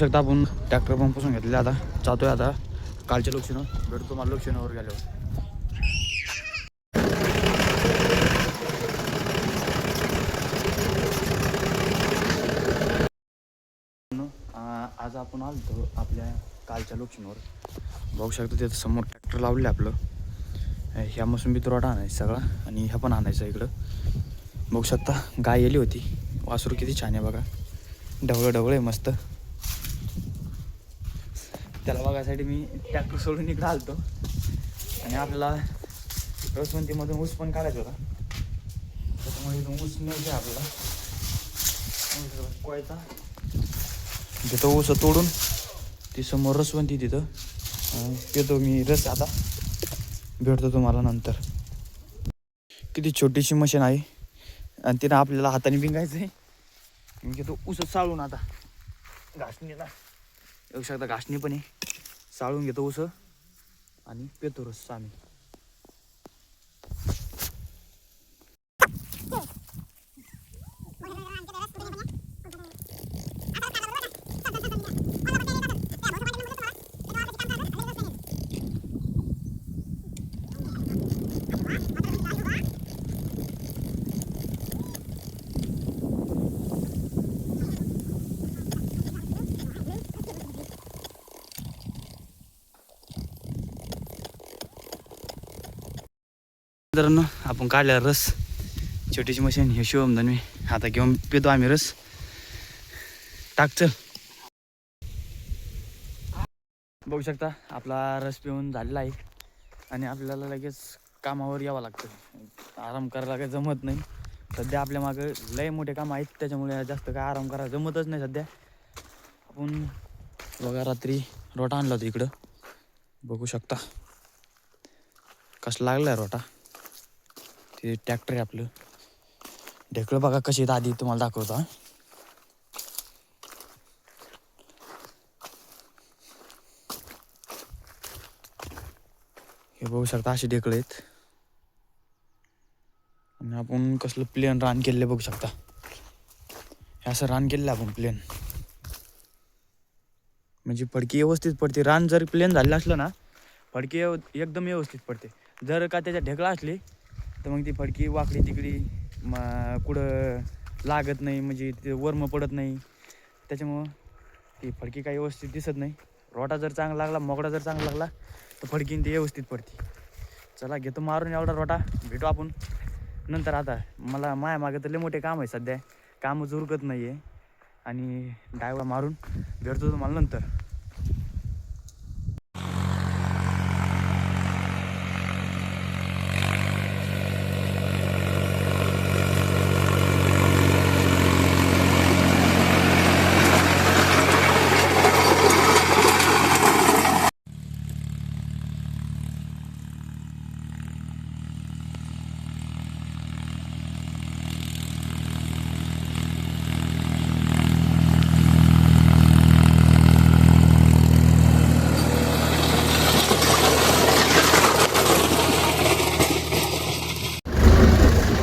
शकता. आपण tractor pump पुसून घेतले आता. जातोय आता. कालच्या लोकशानं भेटतो तुम्हाला लोकशानावर गेल्यावर. आज आपण आलतो आपल्या कालच्या लोकशानवर बघू शकतो तिथं समोर ट्रॅक्टर लावले आपलं. ह्या मोसंबी तुराटा आणायचा सगळा आणि ह्या पण आणायचा इकडं. बघू शकता गाय येली होती. वासरू किती छान आहे बघा. ढवळं ढवळं आहे मस्त. त्याला बघायसाठी मी ट्रॅक्टर सोडून इकडे आलतो. आणि आपल्याला रसवंतीमधून ऊस पण काढायचा होता. त्याच्यामुळे इथून ऊस न्यायचा आपल्याला. कोयता. तिथं ऊस तोडून ती समोर रसवंती तिथं. पितो मी रस आता. भेटतो तुम्हाला नंतर. किती छोटीशी मशीन आहे. आणि तिनं आपल्याला हाताने भिंगायचं आहे मी घेतो ऊस चाळून आता. घासणीला. येऊ शकता घासणी पण आहे. चाळून घेतो उसं. आणि पेतो रस आम्ही. मित्रांनो आपण काढलेला रस. छोटीशी मशीन हे शिवम मी. आता घेऊन पितो आम्ही रस. टाक चल. बघू शकता आपला रस पिऊन झालेला आहे. आणि आपल्याला लगेच कामावर यावं लागतं. आराम करायला काही जमत नाही. सध्या आपल्या मागं लय मोठे काम आहेत. त्याच्यामुळे जास्त काय आराम करायला जमतच नाही सध्या. आपण बघा रात्री रोटा आणला होता इकडं. बघू शकता. कसं लागला आहे रोटा? ते ट्रॅक्टर आहे आपलं. ढेकळं बघा कशी आहेत आधी तुम्हाला दाखवतो हे. बघू शकता असे ढेकळं आहेत. आणि आपण कसलं प्लेन रान केलेलं बघू शकता. हे असं रान केलेलं आपण प्लेन. म्हणजे फडकी व्यवस्थित पडते. रान जर प्लेन झालेलं असलं ना फडकी व्यव- एकदम व्यवस्थित पडते. जर का त्याच्यात ढेकळा असली तर मग ती फडकी वाकडी तिकडी म कुठं लागत नाही म्हणजे ते वर्म पडत नाही. त्याच्यामुळं ती फडकी काही व्यवस्थित दिसत नाही. रोटा जर चांगला लागला मोगडा जर चांगला लागला तर फडकीन ती व्यवस्थित पडते. चला घेतो मारून एवढा रोटा. भेटू आपण नंतर आता. मला माया मागे तर लय मोठे काम आहे सध्या. कामच उरकत नाही आहे आणि डायवा मारून भेटतो तुम्हाला नंतर.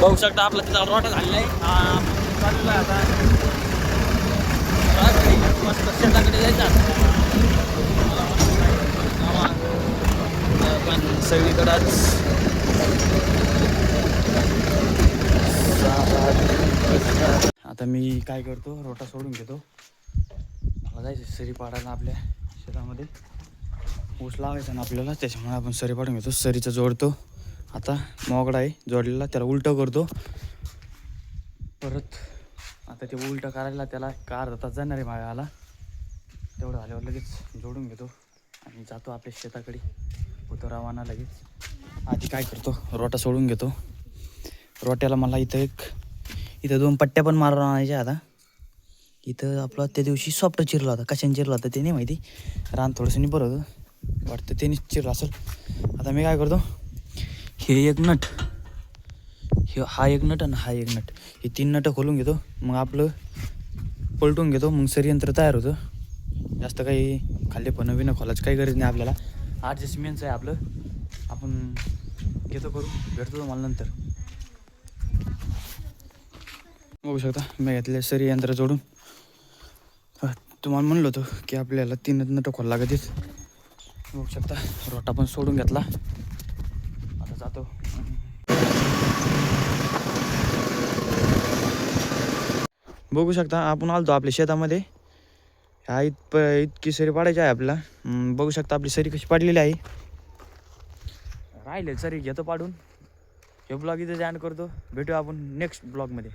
बघू शकता आपला तिचा रोटा झालेला आहे. आता. मस्त शेताकडे जायचं. पण सगळीकडंच. आता मी काय करतो रोटा सोडून घेतो. मला जायचं सरी पाडायला आपल्या शेतामध्ये. ऊस लावायचा ना आपल्याला त्याच्यामुळे आपण सरी पाडून घेतो. सरीचं जोडतो. आता मोगडा आहे जोडलेला त्याला उलटं करतो. परत आता ते उलटं करायला त्याला कार जातात जाणार आहे मागाला तेवढं आल्यावर लगेच जोडून घेतो आणि जातो आपल्या शेताकडे. होतो रवाना लगेच. आधी काय करतो? रोटा सोडून घेतो. रोट्याला मला इथं एक इथं दोन पट्ट्या पण मारून आणायच्या आता. इथं आपला त्या दिवशी सॉफ्ट चिरला होता. कशाने चिरला होता ते नाही माहिती. रान थोडंसं बरं होतं. वाटतं त्याने चिरला असेल. आता मी काय करतो? हे एक नट. हे हा एक नट आणि हा एक नट. हे तीन नटं खोलून घेतो. मग आपलं पलटून घेतो. मग सरीयंत्र तयार होतं. जास्त काही खाल्ले पण विना खोलायची काही गरज नाही आपल्याला. ॲडजस्टमेंटचं आहे आपलं. आपण घेतो करू भेटतो तुम्हाला नंतर. बघू शकता. मी घेतले सरी यंत्र जोडून तुम्हाला म्हणलं होतं की आपल्याला तीन नटं खोल लागतील. बघू शकता. रोटा पण सोडून घेतला. जातो. बघू शकता आपण आलतो आपल्या शेतामध्ये. हा इत इतकी सरी पाडायची आहे आपल्याला. बघू शकता आपली सरी कशी पाडलेली आहे. राहिले सरी घेतो पाडून. हे ब्लॉग इथे जॉईन करतो. भेटूया आपण नेक्स्ट ब्लॉगमध्ये.